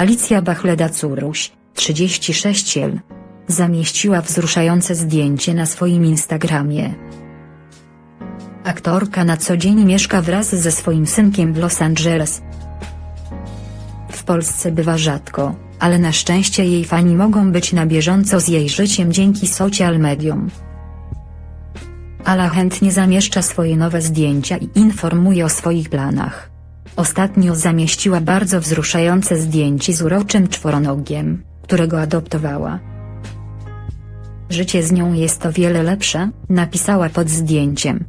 Alicja Bachleda-Curuś, 36 l. Zamieściła wzruszające zdjęcie na swoim Instagramie. Aktorka na co dzień mieszka wraz ze swoim synkiem w Los Angeles. W Polsce bywa rzadko, ale na szczęście jej fani mogą być na bieżąco z jej życiem dzięki social mediom. Ala chętnie zamieszcza swoje nowe zdjęcia i informuje o swoich planach. Ostatnio zamieściła bardzo wzruszające zdjęcie z uroczym czworonogiem, którego adoptowała. Życie z nią jest o wiele lepsze, napisała pod zdjęciem.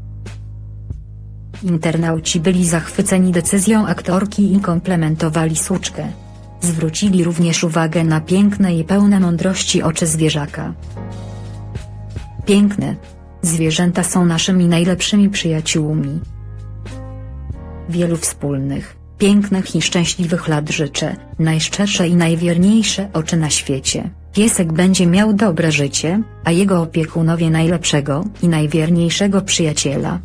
Internauci byli zachwyceni decyzją aktorki i komplementowali suczkę. Zwrócili również uwagę na piękne i pełne mądrości oczy zwierzaka. Piękne. Zwierzęta są naszymi najlepszymi przyjaciółmi. Wielu wspólnych, pięknych i szczęśliwych lat życzę, najszczersze i najwierniejsze oczy na świecie. Piesek będzie miał dobre życie, a jego opiekunowie najlepszego i najwierniejszego przyjaciela.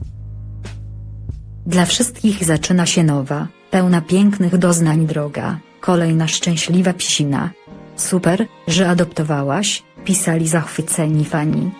Dla wszystkich zaczyna się nowa, pełna pięknych doznań droga, kolejna szczęśliwa psina. Super, że adoptowałaś, pisali zachwyceni fani.